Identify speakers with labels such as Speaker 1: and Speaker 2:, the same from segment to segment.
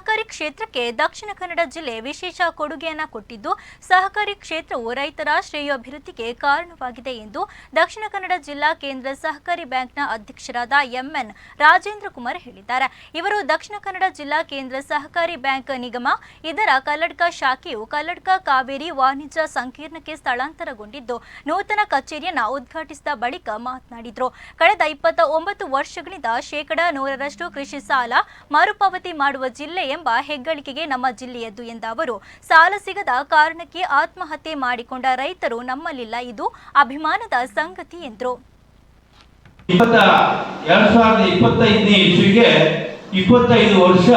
Speaker 1: ಸಹಕಾರಿ ಕ್ಷೇತ್ರಕ್ಕೆ ದಕ್ಷಿಣ ಕನ್ನಡ ಜಿಲ್ಲೆ ವಿಶೇಷ ಕೊಡುಗೆಯನ್ನು ಕೊಟ್ಟಿದ್ದು, ಸಹಕಾರಿ ಕ್ಷೇತ್ರವು ರೈತರ ಶ್ರೇಯೋಭಿವೃದ್ಧಿಗೆ ಕಾರಣವಾಗಿದೆ ಎಂದು ದಕ್ಷಿಣ ಕನ್ನಡ ಜಿಲ್ಲಾ ಕೇಂದ್ರ ಸಹಕಾರಿ ಬ್ಯಾಂಕ್ನ ಅಧ್ಯಕ್ಷರಾದ ಎಂಎನ್ ರಾಜೇಂದ್ರ ಕುಮಾರ್ ಹೇಳಿದ್ದಾರೆ. ಇವರು ದಕ್ಷಿಣ ಕನ್ನಡ ಜಿಲ್ಲಾ ಕೇಂದ್ರ ಸಹಕಾರಿ ಬ್ಯಾಂಕ್ ನಿಗಮ, ಇದರ ಕಲ್ಲಡ್ಕ ಶಾಖೆಯು ಕಲ್ಲಡ್ಕ ಕಾವೇರಿ ವಾಣಿಜ್ಯ ಸಂಕೀರ್ಣಕ್ಕೆ ಸ್ಥಳಾಂತರಗೊಂಡಿದ್ದು, ನೂತನ ಕಚೇರಿಯನ್ನು ಉದ್ಘಾಟಿಸಿದ ಬಳಿಕ ಮಾತನಾಡಿದರು. ಕಳೆದ ಇಪ್ಪತ್ತ ಒಂಬತ್ತು ವರ್ಷಗಳಿಂದ ಶೇಕಡಾ ನೂರರಷ್ಟು ಕೃಷಿ ಸಾಲ ಮರುಪಾವತಿ ಮಾಡುವ ಜಿಲ್ಲೆ ಎಂಬ ಹೆಗ್ಗಳಿಕೆಗೆ ನಮ್ಮ ಜಿಲ್ಲೆಯದ್ದು ಎಂದ ಅವರು, ಸಾಲ ಸಿಗದ ಕಾರಣಕ್ಕೆ ಆತ್ಮಹತ್ಯೆ ಮಾಡಿಕೊಂಡ ರೈತರು ನಮ್ಮಲ್ಲಿಲ್ಲ, ಇದು ಅಭಿಮಾನದ ಸಂಗತಿ ಎಂದರು.
Speaker 2: ಇಪ್ಪತ್ತೈದು ವರ್ಷ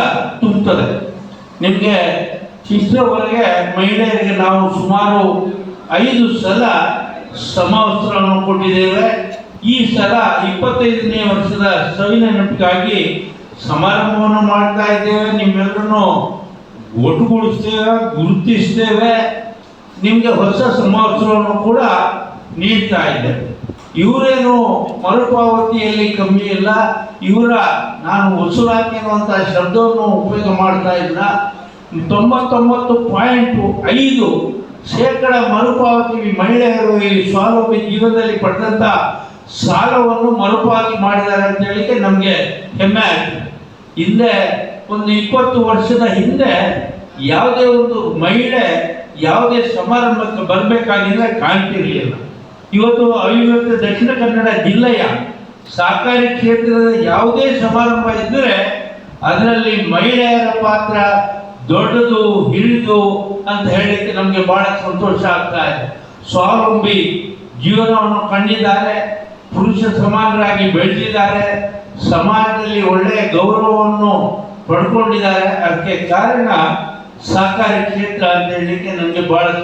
Speaker 2: ತುಂಬುತ್ತದೆ ನಿಮಗೆ ಇಷ್ಟರವರೆಗೆ ಮಹಿಳೆಯರಿಗೆ ನಾವು ಸುಮಾರು ಐದು ಸಲ ಸಮವಸ್ತ್ರವನ್ನು ಕೊಟ್ಟಿದ್ದೇವೆ. ಈ ಸಲ ಇಪ್ಪತ್ತೈದನೇ ವರ್ಷದ ಸವಿನ ನೆನಪಿಗಾಗಿ ಸಮಾರಂಭವನ್ನು ಮಾಡ್ತಾ ಇದ್ದೇವೆ ನಿಮ್ಮೆಲ್ಲರನ್ನು ಒಟ್ಟುಗೂಡಿಸ್ತೇವೆ, ಗುರುತಿಸ್ತೇವೆ. ನಿಮಗೆ ಹೊಸ ಸಮವಸ್ತ್ರವನ್ನು ಕೂಡ ನೀಡ್ತಾ ಇದ್ದೇವೆ. ಇವರೇನು ಮರುಪಾವತಿಯಲ್ಲಿ ಕಮ್ಮಿ ಇಲ್ಲ. ಇವರ ನಾನು ವಸೂಲಾತಿ ಅನ್ನುವಂಥ ಶಬ್ದವನ್ನು ಉಪಯೋಗ ಮಾಡ್ತಾ ಇಲ್ಲ ತೊಂಬತ್ತೊಂಬತ್ತು ಪಾಯಿಂಟ್ ಐದು ಶೇಕಡ ಮರುಪಾವತಿ ಮಹಿಳೆಯರು ಈ ಸ್ವಾವಲಂಬಿ ಜೀವನದಲ್ಲಿ ಪಡೆದಂಥ ಸಾಲವನ್ನು ಮರುಪಾವತಿ ಮಾಡಿದ್ದಾರೆ ಅಂತ ಹೇಳಿಕೆ ನಮಗೆ ಹೆಮ್ಮೆ ಆಗ್ತದೆ. ಹಿಂದೆ ಒಂದು ಇಪ್ಪತ್ತು ವರ್ಷದ ಹಿಂದೆ ಯಾವುದೇ ಒಂದು ಮಹಿಳೆ ಯಾವುದೇ ಸಮಾರಂಭಕ್ಕೆ ಬರಬೇಕಾಗಿದ್ರೆ ಕಾಣ್ತಿರ್ಲಿಲ್ಲ. ಇವತ್ತು ಅವಿಭಕ್ತ ದಕ್ಷಿಣ ಕನ್ನಡ ಜಿಲ್ಲೆಯ ಸಹಕಾರಿ ಕ್ಷೇತ್ರದ ಯಾವುದೇ ಸಮಾರಂಭ ಇದ್ದರೆ ಅದರಲ್ಲಿ ಮಹಿಳೆಯರ ಪಾತ್ರ ದೊಡ್ಡದು ಹಿಡಿದು ಅಂತ ಹೇಳಲಿಕ್ಕೆ ನಮಗೆ ಬಹಳ ಸಂತೋಷ ಆಗ್ತಾ ಇದೆ. ಸ್ವಾವಲಂಬಿ ಜೀವನವನ್ನು ಕಂಡಿದ್ದಾರೆ. ಪುರುಷ ಸಮಾನರಾಗಿ ಬೆಳೆದಿದ್ದಾರೆ, ಸಮಾಜದಲ್ಲಿ ಒಳ್ಳೆಯ ಗೌರವವನ್ನು ಪಡ್ಕೊಂಡಿದ್ದಾರೆ. ಅದಕ್ಕೆ ಕಾರಣ ಸಹಕಾರಿ ಕ್ಷೇತ್ರ ಅಂತ ಹೇಳಲಿಕ್ಕೆ ನನಗೆ ಬಹಳ